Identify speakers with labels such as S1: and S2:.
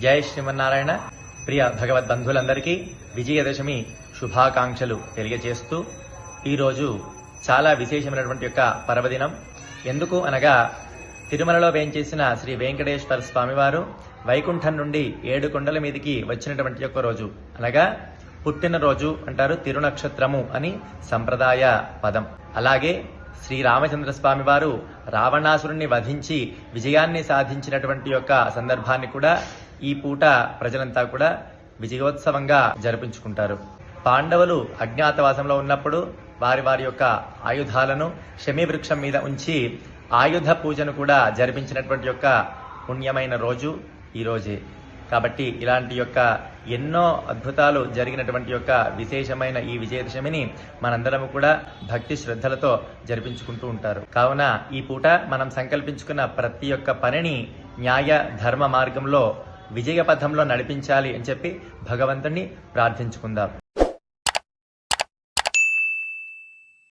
S1: జై శ్రీమన్నారాయణ. ప్రియ భగవద్ బంధువులందరికీ విజయదశమి శుభాకాంక్షలు తెలియజేస్తూ ఈరోజు చాలా విశేషమైనటువంటి యొక్క పర్వదినం. ఎందుకు అనగా తిరుమలలో వేయించేసిన శ్రీ వెంకటేశ్వర స్వామివారు వైకుంఠం నుండి ఏడు కొండల మీదికి వచ్చినటువంటి యొక్క రోజు. అనగా పుట్టినరోజు అంటారు తిరునక్షత్రము అని సంప్రదాయ పదం. అలాగే శ్రీ రామచంద్ర స్వామి వారు రావణాసురుణ్ణి వధించి విజయాన్ని సాధించినటువంటి యొక్క సందర్భాన్ని కూడా ఈ పూట ప్రజలంతా కూడా విజయోత్సవంగా జరిపించుకుంటారు. పాండవులు అజ్ఞాతవాసంలో ఉన్నప్పుడు వారి వారి యొక్క ఆయుధాలను శమీ వృక్షం మీద ఉంచి ఆయుధ పూజను కూడా జరిపించినటువంటి యొక్క పుణ్యమైన రోజు ఈ రోజే. కాబట్టి ఇలాంటి యొక్క ఎన్నో అద్భుతాలు జరిగినటువంటి యొక్క విశేషమైన ఈ విజయదశమిని మనందరము కూడా భక్తి శ్రద్ధలతో జరిపించుకుంటూ ఉంటారు. కావున ఈ పూట మనం సంకల్పించుకున్న ప్రతి ఒక్క పనిని న్యాయ ధర్మ మార్గంలో విజయ పథంలో నడిపించాలి అని చెప్పి భగవంతుణ్ణి ప్రార్థించుకుందాం.